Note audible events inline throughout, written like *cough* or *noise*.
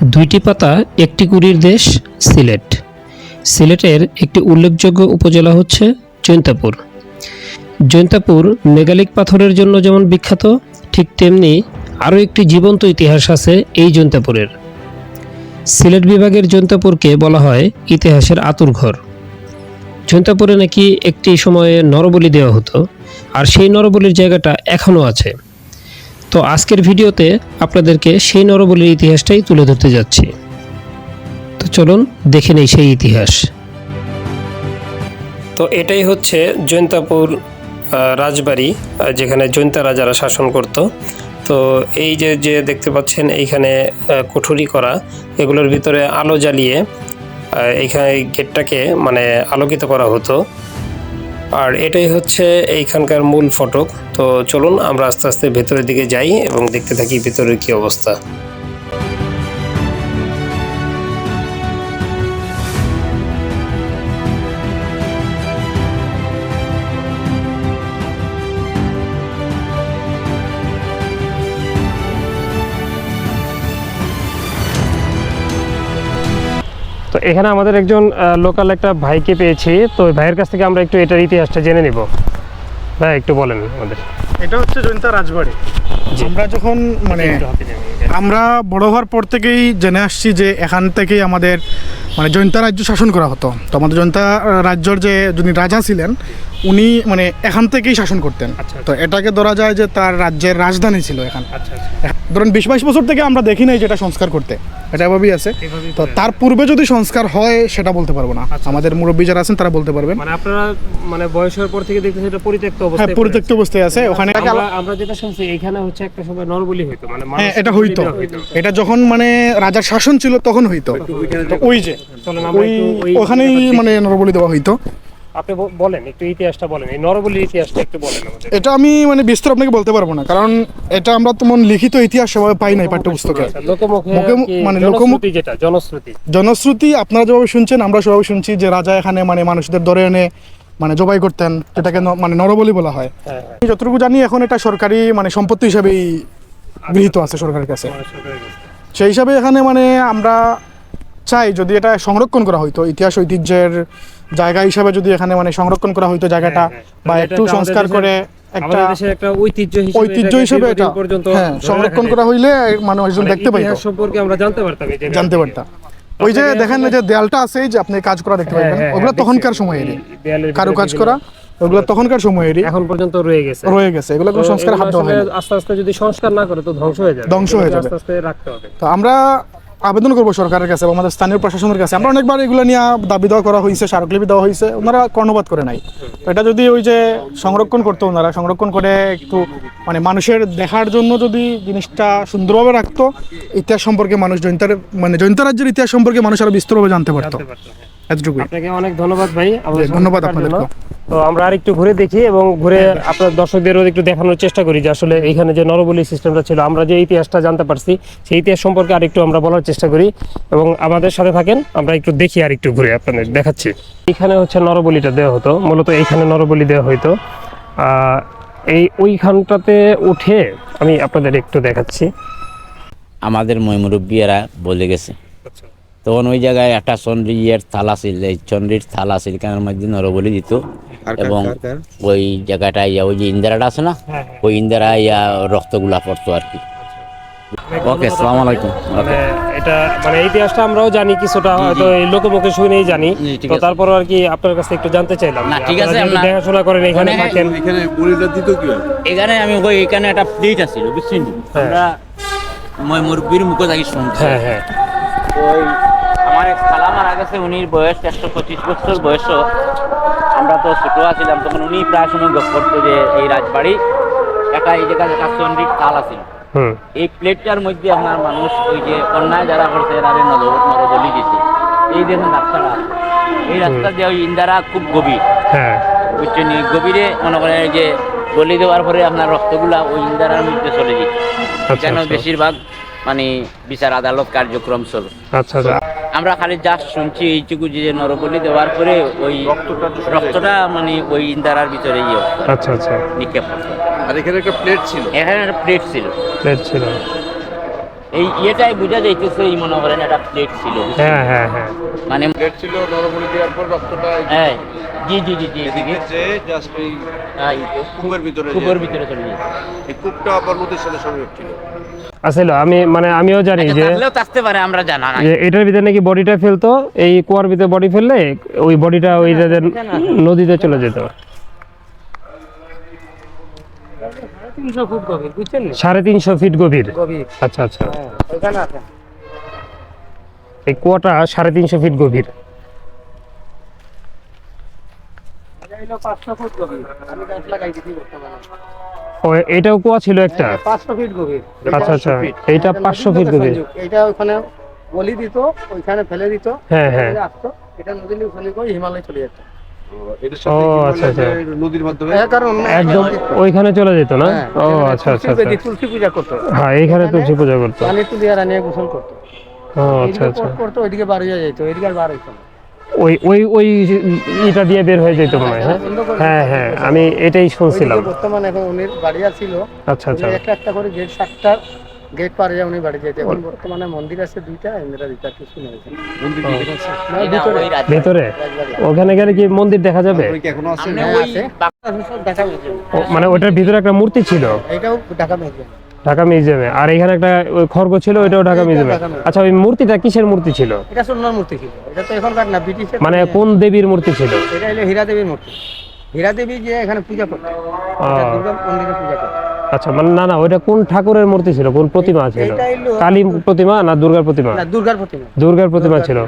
দুইটি পাতা, একটি কুড়ির দেশ, সিলেট। সিলেটের একটি উল্লেখযোগ্য উপজেলা হচ্ছে জৈন্তাপুর। জৈন্তাপুর মেগালিক পাথরের জন্য যেমন বিখ্যাত, ঠিক তেমনি আরও একটি জীবন্ত ইতিহাস আছে এই জৈন্তাপুরের। সিলেট বিভাগের জৈন্তাপুরকে বলা হয় ইতিহাসের আতুরঘর জৈন্তাপুরে নাকি একটি সময়ে নরবলি দেওয়া হতো, আর সেই নরবলির জায়গাটা এখনও আছে। তো আজকের ভিডিওতে আপনাদেরকে সেই নরবলির ইতিহাসটাই তুলে ধরতে যাচ্ছি। তো চলুন দেখে নেই সেই ইতিহাস। তো এটাই হচ্ছে জৈন্তাপুর রাজবাড়ি যেখানে জৈন্তা রাজারা শাসন করত। তো এই যে যে দেখতে পাচ্ছেন এইখানে কুঠুরি করা, এগুলোর ভিতরে আলো জ্বালিয়ে এইখানে গেটটাকে মানে আলোকিত করা হতো। আর এটাই হচ্ছে এইখানকার মূল ফটক। তো চলুন আমরা আস্তে আস্তে ভেতরের দিকে যাই এবং দেখতে থাকি ভেতরের কি অবস্থা। এখানে আমাদের একজন লোকাল একটা ভাইকে পেয়েছি। তো ভাইয়ের কাছ থেকে আমরা একটু এটার ইতিহাসটা জেনে নিব। ভাই একটু বলেন আমাদের। এটা হচ্ছে জৈন্তা রাজবাড়ি। আমরা যখন মানে আমরা বড় হওয়ার পর থেকেই জেনে আসছি যে এখান থেকেই আমাদের মানে জৈন্তা রাজ্য শাসন করা হতো। তো আমাদের জৈন্তা রাজ্যর যে যিনি রাজা ছিলেন উনি মানে এখান থেকেই শাসন করতেন। আচ্ছা, তো এটাকে ধরা যায় যে তার রাজ্যের রাজধানী ছিল এখান। আচ্ছা ধরুন বিশ বাইশ বছর থেকে আমরা দেখি নাই যেটা সংস্কার করতে। এটা এভাবেই আছে। তো তার পূর্বে যদি সংস্কার হয় সেটা বলতে পারব না। আচ্ছা। আমাদের মুরব্বী যারা আছেন তারা বলতে পারবেন। মানে আপনারা মানে বয়সের পর থেকে দেখতেছেন এটা পরিত্যক্ত হ্যাঁ অবস্থায় পরিত্যক্ত অবস্থায় আছে ওখানে আমরা যেটা শুনছি এখানে হচ্ছে একটা সময় নরবলি হইতো মানে হ্যাঁ এটা হইতো। এটা যখন মানে রাজার শাসন ছিল তখন হইতো। ওই যে ওই ওখানেই মানে নরবলি দেওয়া হইতো। আপনি বলেন একটু ইতিহাসটা বলেন এই নরবলির ইতিহাসটা একটু বলেন আমাদের। এটা আমি মানে বিস্তার আপনাকে বলতে পারব না কারণ এটা আমরা তেমন লিখিত ইতিহাস সেভাবে পাই নাই পাঠ্যপুস্তকে। আচ্ছা, লোকমুখে মানে জনশ্রুতি যেটা জনশ্রুতি? জনশ্রুতি আপনারা যেভাবে শুনছেন আমরা সেভাবে শুনছি যে রাজা এখানে মানে মানুষদের ধরে এনে মানে জবাই করতেন যেটাকে মানে নরবলি বলা হয়। হ্যাঁ হ্যাঁ। যতটুকু জানি এখন এটা সরকারি মানে সম্পত্তি হিসেবেই গৃহীত আছে সরকারের কাছে। সেই হিসাবে এখানে মানে আমরা চাই যদি এটা সংরক্ষণ করা হইতো ইতিহাস ঐতিহ্যের জায়গা হিসাবে যদি এখানে মানে সংরক্ষণ করা হইতো জায়গাটা হ্যাঁ, হ্যাঁ। বা মানে একটু সংস্কার করে একটা একটা ঐতিহ্য হিসেবে ঐতিহ্য হিসেবে এটা পর্যন্ত হ্যাঁ সংরক্ষণ করা হইলে মানুষজন মানে দেখতে পাইতো। ইতিহাস সম্পর্কে আমরা জানতে পারতাম জানতে পারতাম। ওই যে দেখেন যে দেয়ালটা আছে যে আপনি কাজ করা দেখতে হ্যাঁ, পাবেন হ্যাঁ, ওগুলো হ্যাঁ, তখনকার। সময়েরই। কারু কাজ করা ওগুলো তখনকার সময়েরই। এখন পর্যন্ত রয়ে গেছে। রয়ে গেছে এগুলো কোনো সংস্কার হাত দেওয়া হয় আস্তে আস্তে যদি সংস্কার না করে তো ধ্বংস হয়ে যাবে। ধ্বংস হয়ে যাবে। আস্তে আস্তে রাখতে হবে। তো আমরা আবেদন করব সরকারের কাছে বা আমাদের স্থানীয় প্রশাসনের কাছে আমরা অনেকবার এগুলো নিয়ে দাবি দেওয়া করা হয়েছে স্মারকলিপি দেওয়া হয়েছে ওনারা কর্ণপাত করে নাই তো এটা যদি ওই যে সংরক্ষণ করতো ওনারা সংরক্ষণ করে একটু মানে মানুষের দেখার জন্য যদি জিনিসটা সুন্দরভাবে রাখতো ইতিহাস সম্পর্কে মানুষ জৈন্তার মানে জৈন্তা রাজ্যের ইতিহাস সম্পর্কে মানুষ আরও বিস্তরভাবে জানতে পারতো হ্যাঁ। আপনাকে অনেক ধন্যবাদ ভাই ধন্যবাদ। জন্য। তো আমরা আর একটু ঘুরে দেখি এবং ঘুরে আপনার দর্শকদেরও একটু দেখানোর চেষ্টা করি যে আসলে এইখানে যে নরবলি সিস্টেমটা ছিল আমরা যে ইতিহাসটা জানতে পারছি সেই ইতিহাস সম্পর্কে আর একটু আমরা বলার চেষ্টা করি এবং আমাদের সাথে থাকেন আমরা একটু দেখি আর একটু ঘুরে আপনাদের দেখাচ্ছি। এখানে হচ্ছে নরবলিটা দেওয়া হতো মূলত এইখানে নরবলি দেওয়া হতো আহ, এই ওইখানটাতে উঠে আমি আপনাদের একটু দেখাচ্ছি। আমাদের ময়মুরব্বীরা বলে গেছে। তখন ওই জায়গায় একটা চন্দ্রিয়ের থালা ছিল এই চন্দ্রির থালা ছিল কানের মধ্যে নরবলি দিত। এবং ওই জায়গাটা ইয়া ওই যে ইন্দিরাটা আছে না হ্যাঁ, ওই ইন্দিরা ইয়া রক্তগুলা পড়তো আর কি। ওকে সালাম আলাইকুম। মানে এটা মানে এই ইতিহাসটা আমরাও জানি কিছুটা হয়তো এই লোকমুখে শুনেই জানি। ঠিক তো আছে। তারপর আর কি আপনার কাছে একটু জানতে চাইলাম। না, ঠিক আছে, আমরা- দেখাশোনা করেন এখানে মানে- থাকেন। এখানে বলিটা দিত কি এখানে আমি ওই এখানে একটা প্লেট আছিল বুঝছেন? হ্যাঁ। আমরা ময়মুরব্বীর মুখে থাকি শুনছি। হ্যাঁ হ্যাঁ। ওই মারা উনির বয়স একশো পঁচিশ বছর বয়স আমরা তো ছোট আছিলাম তখন উনি প্রায় সময় গপ করতো যে এই রাজবাড়ি একটা এই জায়গায় একটা চন্দ্রিক তাল আছিল এই প্লেটটার মধ্যে আপনার মানুষ ওই যে অন্যায় যারা করছে তাদের নর নরবলি দিছে এই দেখুন রাস্তাটা এই রাস্তা দিয়ে ওই ইন্দারা খুব গভীর। হ্যাঁ। বুঝছেন এই গভীরে মনে করেন এই যে বলি দেওয়ার পরে আপনার রক্তগুলা ওই ইন্দারার মধ্যে চলে আচ্ছা কেন আচ্ছা। বেশিরভাগ মানে বিচার আদালত কার্যক্রম চলে। আচ্ছা আচ্ছা। আমরা খালি যা শুনছি এইটুকু যে নরবলি দেওয়ার পরে ওই রক্তটা মানে ওই ইন্দারার ভিতরে ইয়ে আচ্ছা আচ্ছা। নিক্ষেপ আর এখানে একটা প্লেট ছিল। এখানে একটা প্লেট ছিল। প্লেট ছিল। এই ইয়েটাই বোঝা যাইতেছে এই মনে করেন একটা প্লেট ছিল। হ্যাঁ হ্যাঁ হ্যাঁ। মানে প্লেট ছিল নরবলি দেওয়ার পর রক্তটা হ্যাঁ। জি জি জি জি এদিকে। যে জাস্ট এই এই তো। কূপের ভিতরে কূপের ভিতরে চলে যায় এই কূপটা আবার নদীর সাথে সরে উঠছিল আসলে আমি মানে আমিও জানি যে থাকলেও থাকতে পারে আমরা জানা নাই। যে এটার ভিতরে নাকি বডিটা ফেলতো এই কুয়ার ভিতরে বডি ফেললে ওই বডিটা ওই নদীতে চলে যেত। নি? সাড়ে তিনশো ফিট গভীর। আচ্ছা আচ্ছা। হ্যাঁ এই কুয়াটা সাড়ে তিনশো ফিট গভীর এটা হলো পাঁচশো ফুট গভীর আমি গাছ লাগাই দিচ্ছি বর্তমানে ও এটাও কুয়া ছিল একটা? হ্যাঁ, পাঁচশো ফিট গভীর। আচ্ছা আচ্ছা এইটা পাঁচশো ফিট গভীর। এটা ওখানে বলি দিত ওইখানে ফেলে দিত হ্যাঁ হ্যাঁ। আসতো। এটা নদী ওখানে করে হিমালয় চলে যেত। আচ্ছা, আচ্ছা। নদীর মাধ্যমে? এর কারণ একদম ওইখানে চলে যেত না? হ্যাঁ, ও আচ্ছা আচ্ছা তুলসী আচ্ছা। তুলসী পূজা করতো। হ্যাঁ এইখানে তুলসী পূজা করতো। পানি তুলিয়া রানিয়ে গোসল করতো। ও আচ্ছা আচ্ছা। করতো ওইদিকে বার হয়ে যেত ওইদিকে আর বার হইতো না। ওই ওই ওই ইটা দিয়ে বের হয়ে যেত মনে হয় হ্যাঁ? হ্যাঁ হ্যাঁ আমি এটাই শুনছিলাম। বর্তমানে এখন উনি বাড়ি ছিল আচ্ছা আচ্ছা। একটা একটা করে গেট সাতটা গেট পার হয়ে উনি বাড়ি যেতে এখন বর্তমানে মন্দির আছে দুইটা ইন্দিরা দুইটা কিছু নেই। মন্দির কি এখানে আছে? না, এটা ভিতরে। ভেতরে? ওখানে গেলে কি মন্দির দেখা যাবে? ওই কি এখনও আছে হ্যাঁ, আছে। বাক- সব দেখা যাচ্ছে মানে ওটার ভিতরে একটা মূর্তি ছিল? এটাও ঢাকা মিউজিয়াম ঢাকা মিউজিয়ামে। আর এখানে একটা খড়গ ছিল ওইটাও ঢাকা মিউজিয়ামে। আচ্ছা ওই মূর্তিটা কিসের মূর্তি ছিল? এটা সোনার মূর্তি ছিল। এটা তো এখনকার না ব্রিটিশের মানে কোন দেবীর মূর্তি ছিল? এটা হলো হীরা দেবীর মূর্তি। হীরা দেবী যে এখানে পূজা করতো। এটা ও, দুর্গা মন্দিরে পূজা করতো। আচ্ছা মানে না না ওইটা কোন ঠাকুরের মূর্তি ছিল? কোন প্রতিমা ছিল? কালী প্রতিমা না দুর্গার প্রতিমা? না দুর্গার প্রতিমা। দুর্গার প্রতিমা ছিল।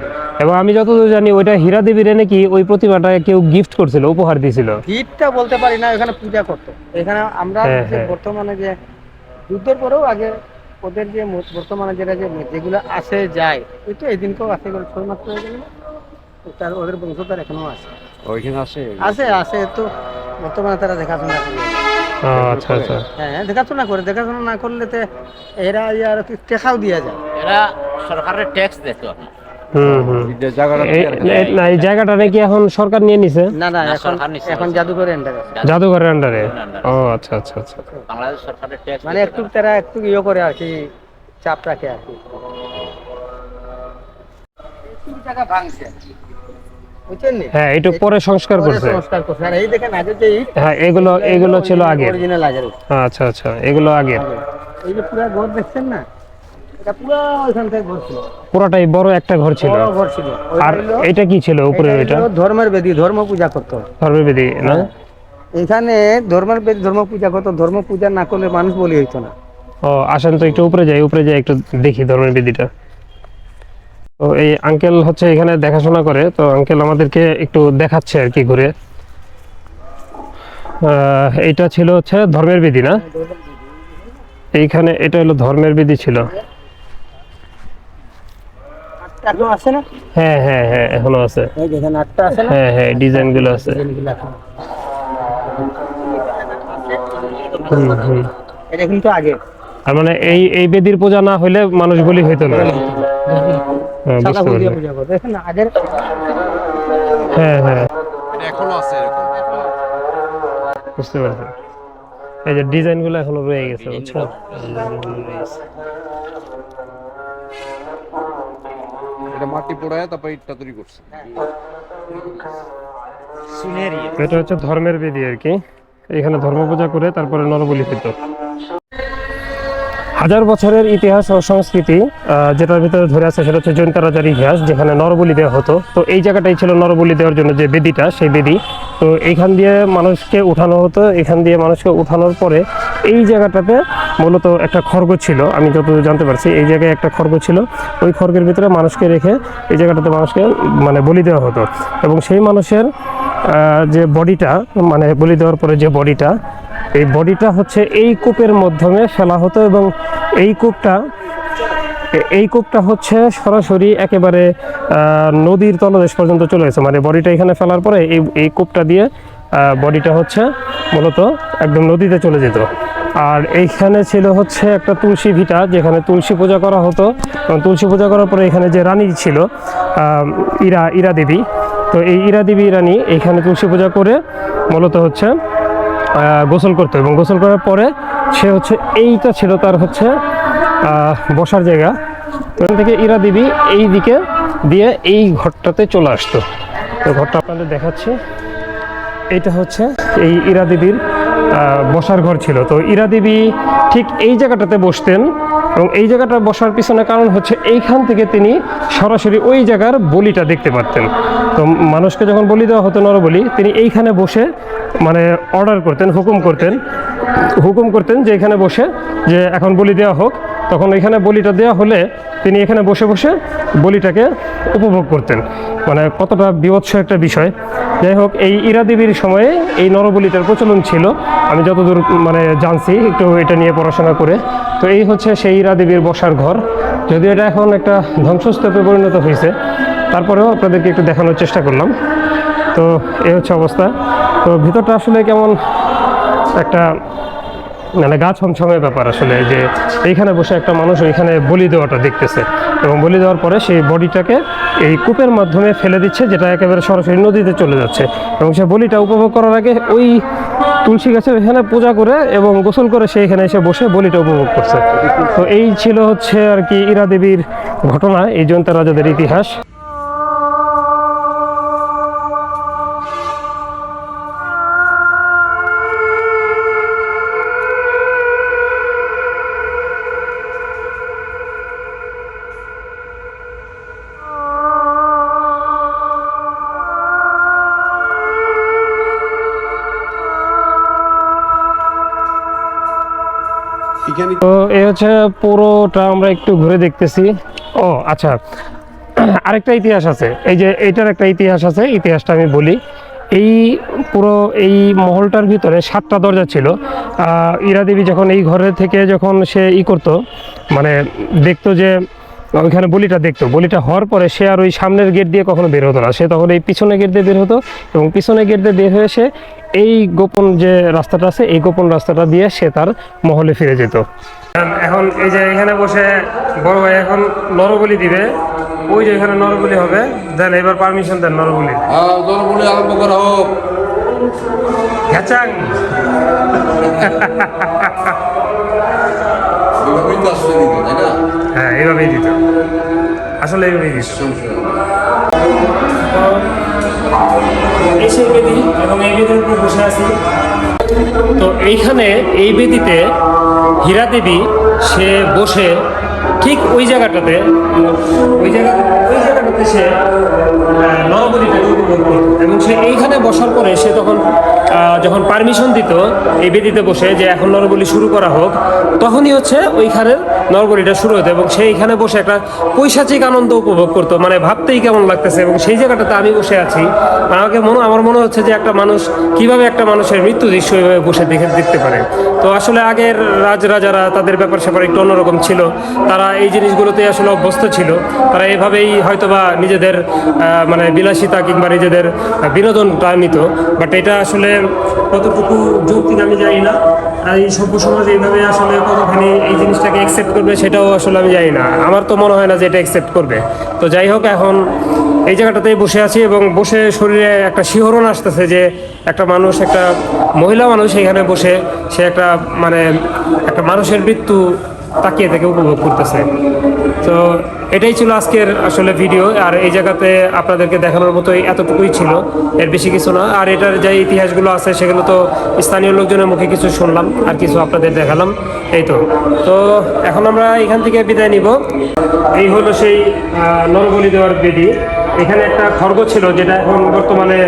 এবং আমি যতদূর জানি ওইটা হীরা দেবীর নাকি ওই প্রতিমাটা কেউ গিফট করছিল উপহার দিয়েছিল ভিড়টা বলতে পারি না এখানে পূজা করতো। এখানে আমরা হ্যাঁ, হ্যাঁ। বর্তমানে যে যুদ্ধের পরেও আগে ওদের যে বর্তমানে যেটা যে যেগুলো আসে যায় ওই তো এদিনকেও আসে গেল ছয় মাস হয়ে গেল। তার ওদের বংশধর এখনও আছে। ওইখানে আছে আছে আছে তো বর্তমানে তারা দেখাশোনা করে। আচ্ছা আচ্ছা। হ্যাঁ দেখাশোনা করে। দেখাশোনা না করলে তো এরা আর কি টেকাও দিয়া যায়। এরা সরকারের ট্যাক্স দেয় তো হুম জায়গাটা এই- এই- না এই জায়গাটা নাকি এখন সরকার নিয়ে নিছে? না না এখন এখন জাদুঘর এন্টার আছে। জাদুঘরের আন্ডারে ও আচ্ছা আচ্ছা আচ্ছা। বাংলাদেশ সরকারের ট্যাক্স মানে একটু তারা একটু ইয়ে করে আর কি চাপ রাখে আর কি। জায়গা ভাঙছে। হ্যাঁ একটু পরে সংস্কার করছে। হ্যাঁ এগুলো এগুলো ছিল আগে অরিজিনাল আগের। ইট। আচ্ছা আচ্ছা এগুলো আগে এই যে পুরো ঘর দেখছেন না? এটা পুরো ওইখান থেকে ঘর ছিল। পুরোটাই বড় একটা ঘর ছিল। বড় ঘর ছিল। আর এটা কি ছিল উপরে এটা এটা? ধর্মের বেদি ধর্ম পূজা করতো। ধর্মবেদী না? এখানে ধর্মের বেদি ধর্ম পূজা করতো। ধর্ম পূজা না করলে মানুষ বলি হইতো না। ও আসেন তো একটু উপরে যাই উপরে যাই একটু দেখি ধর্মের বেদিটা। তো এই আঙ্কেল হচ্ছে এখানে দেখাশোনা করে তো আঙ্কেল আমাদেরকে একটু দেখাচ্ছে আর কি ঘুরে। আহ, এইটা ছিল হচ্ছে ধর্মের বিধি না? এইখানে এটা হলো ধর্মের বিধি ছিল। এখন আছে না? হ্যাঁ হ্যাঁ হ্যাঁ এখনও আছে। এই দেখেন আটটা আছে না? হ্যাঁ হ্যাঁ ডিজাইনগুলো আছে। ডিজাইনগুলো এটা কিন্তু আগে। আর মানে এই এই বেদির পূজা না হইলে মানুষ বলি হইতো না। হ্যাঁ, হ্যাঁ হ্যাঁ এখনও আছে এরকম। বুঝতে পারছি। এই যে ডিজাইনগুলো এখনও রয়ে গেছে বুঝছ? মাটি পোড়ায় তারপর ইটটা তৈরি করছে। এটা হচ্ছে ধর্মের বিধি আর কি। এখানে ধর্ম পূজা করে তারপরে নরবলি হইতো হাজার বছরের ইতিহাস ও সংস্কৃতি যেটার ভিতরে ধরে আছে সেটা হচ্ছে জৈন্তা রাজার ইতিহাস, যেখানে নরবলি দেওয়া হতো। তো এই জায়গাটাই ছিল নরবলি দেওয়ার জন্য যে বেদিটা, সেই বেদি। তো এইখান দিয়ে মানুষকে উঠানো হতো। এখান দিয়ে মানুষকে উঠানোর পরে এই জায়গাটাতে মূলত একটা খড়গ ছিল। আমি যতদূর জানতে পারছি, এই জায়গায় একটা খড়গ ছিল। ওই খড়গের ভিতরে মানুষকে রেখে এই জায়গাটাতে মানুষকে মানে বলি দেওয়া হতো। এবং সেই মানুষের যে বডিটা মানে বলি দেওয়ার পরে যে বডিটা এই বডিটা হচ্ছে এই কূপের মাধ্যমে ফেলা হতো এবং এই কূপটা এই কূপটা হচ্ছে সরাসরি একেবারে নদীর তলদেশ পর্যন্ত চলে গেছে। মানে বডিটা এখানে ফেলার পরে এই এই কূপটা দিয়ে বডিটা হচ্ছে মূলত একদম নদীতে চলে যেত। আর এইখানে ছিল হচ্ছে একটা তুলসী ভিটা, যেখানে তুলসী পূজা করা হতো। এবং তুলসী পূজা করার পরে এখানে যে রানী ছিল ইরা ইরা দেবী, তো এই ইরা দেবী রানী এইখানে তুলসী পূজা করে মূলত হচ্ছে গোসল করতো এবং গোসল করার পরে সে হচ্ছে, এইটা ছিল তার হচ্ছে বসার জায়গা। ওখান থেকে ইরা দেবী এই দিকে দিয়ে এই ঘরটাতে চলে আসতো। তো ঘরটা আপনাদের দেখাচ্ছে। এইটা হচ্ছে এই ইরা দেবীর বসার ঘর ছিল। তো ইরা দেবী ঠিক এই জায়গাটাতে বসতেন এবং এই জায়গাটা বসার পিছনে কারণ হচ্ছে এইখান থেকে তিনি সরাসরি ওই জায়গার বলিটা দেখতে পারতেন। তো মানুষকে যখন বলি দেওয়া হতো নরবলি, তিনি এইখানে বসে মানে অর্ডার করতেন, হুকুম করতেন হুকুম করতেন যে এখানে বসে, যে এখন বলি দেওয়া হোক। তখন এখানে বলিটা দেওয়া হলে তিনি এখানে বসে বসে বলিটাকে উপভোগ করতেন। মানে কতটা বিভৎস একটা বিষয়। যাই হোক, এই ইরা দেবীর সময়ে এই নরবলিটার প্রচলন ছিল। আমি যতদূর মানে জানছি একটু এটা নিয়ে পড়াশোনা করে। তো এই হচ্ছে সেই ইরা দেবীর বসার ঘর। যদিও এটা এখন একটা ধ্বংসস্তূপে পরিণত হয়েছে, তারপরেও আপনাদেরকে একটু দেখানোর চেষ্টা করলাম। তো এই হচ্ছে অবস্থা। তো ভিতরটা আসলে কেমন একটা মানে গা ছমছমের ব্যাপার আসলে যে এইখানে বসে একটা মানুষ ওইখানে বলি দেওয়াটা দেখতেছে। এবং বলি দেওয়ার পরে সেই বডিটাকে এই কূপের মাধ্যমে ফেলে দিচ্ছে, যেটা একেবারে সরাসরি নদীতে চলে যাচ্ছে। এবং সে বলিটা উপভোগ করার আগে ওই তুলসী গাছের এখানে পূজা করে এবং গোসল করে সে এখানে এসে বসে বলিটা উপভোগ করছে। তো এই ছিল হচ্ছে আর কি ইরা দেবীর ঘটনা, এই জয়ন্ত রাজাদের ইতিহাস। হচ্ছে পুরোটা আমরা একটু ঘুরে দেখতেছি। ও আচ্ছা। *clears throat* আরেকটা ইতিহাস আছে। এই যে এইটার একটা ইতিহাস আছে, ইতিহাসটা আমি বলি। এই পুরো এই মহলটার ভিতরে সাতটা দরজা ছিল। ইরা দেবী যখন এই ঘরে থেকে যখন সে ই করতো মানে দেখতো যে, ওইখানে বলিটা দেখতো। বলিটা হওয়ার পরে সে আর ওই সামনের গেট দিয়ে কখনো বের হতো না। সে তখন এই পিছনে গেট দিয়ে বের হতো এবং পিছনে গেট দিয়ে বের হয়ে সে এই গোপন যে রাস্তাটা আছে, এই গোপন রাস্তাটা দিয়ে সে তার মহলে ফিরে যেত। এখন এই যে এখানে বসে বড় ভাই এখন নরবলি দিবে। ওই যে এখানে নরবলি হবে। দেন এবার পারমিশন দেন নরবলি। দলগুলি আরম্ভ করা হোক। না? হ্যাঁ এইভাবেই দিত। আসলে এইভাবেই দিত। এই সেই বেদি এবং এই বেদির উপর বসে আছি। তো এইখানে, এই বেদিতে হীরা দেবী, সে বসে ঠিক ওই জায়গাটাতে, ওই জায়গা, ওই জায়গাটাতে সে করত এবং সে এইখানে বসার পরে সে তখন যখন পারমিশন দিত, এই বেদিতে বসে যে এখন নরবলি শুরু করা হোক, তখনই হচ্ছে ওইখানের নরবলিটা শুরু হতো এবং সে এইখানে বসে একটা পৈশাচিক আনন্দ উপভোগ করতো। মানে ভাবতেই কেমন লাগতেছে এবং সেই জায়গাটাতে আমি বসে আছি। আমাকে মনে, আমার মনে হচ্ছে যে একটা মানুষ, কীভাবে একটা মানুষের মৃত্যু দৃশ্য এইভাবে বসে দেখে, দেখতে পারে। তো আসলে আগের রাজরাজারা তাদের ব্যাপার স্যাপার একটু অন্যরকম ছিল। তারা এই জিনিসগুলোতে আসলে অভ্যস্ত ছিল। তারা এভাবেই হয়তোবা নিজেদের মানে বিলাসিতা কিংবা নিজেদের বিনোদনটা নিত। বাট এটা আসলে কতটুকু যৌক্তিক আমি জানি না। এই সভ্য সমাজ এইভাবে আসলে কতখানি এই জিনিসটাকে অ্যাকসেপ্ট করবে সেটাও আসলে আমি জানি না। আমার তো মনে হয় না যে এটা অ্যাকসেপ্ট করবে। তো যাই হোক, এখন এই জায়গাটাতেই বসে আছি এবং বসে শরীরে একটা শিহরণ আসতেছে যে একটা মানুষ, একটা মহিলা মানুষ এখানে বসে, সে একটা মানে একটা মানুষের মৃত্যু তাকিয়ে থেকে উপভোগ করতেছে। তো এটাই ছিল আজকের আসলে ভিডিও, আর এই জায়গাতে আপনাদেরকে দেখানোর মতো এতটুকুই ছিল। এর বেশি কিছু না। আর এটার যে ইতিহাসগুলো আছে, সেগুলো তো স্থানীয় লোকজনের মুখে কিছু শুনলাম, আর কিছু আপনাদের দেখালাম। এই তো। তো এখন আমরা এখান থেকে বিদায় নিব। এই হলো সেই নরবলি দেওয়ার বেদি। এখানে একটা খর্গ ছিল যেটা এখন বর্তমানে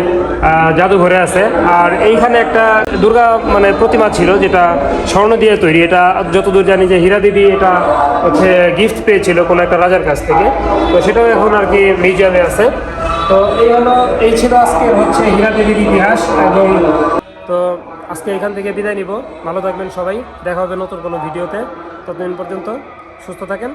জাদুঘরে আছে। আর এইখানে একটা দুর্গা মানে প্রতিমা ছিল যেটা স্বর্ণ দিয়ে তৈরি। এটা যতদূর জানি যে হীরা দেবী এটা হচ্ছে গিফট পেয়েছিল কোনো একটা রাজার কাছ থেকে। তো সেটাও এখন আর কি মিউজিয়ামে আছে। তো এই হলো, এই ছিল আজকের হচ্ছে হীরা দেবীর ইতিহাস এবং তো আজকে এখান থেকে বিদায় নিব। ভালো থাকবেন সবাই। দেখা হবে নতুন কোনো ভিডিওতে। ততদিন পর্যন্ত সুস্থ থাকেন।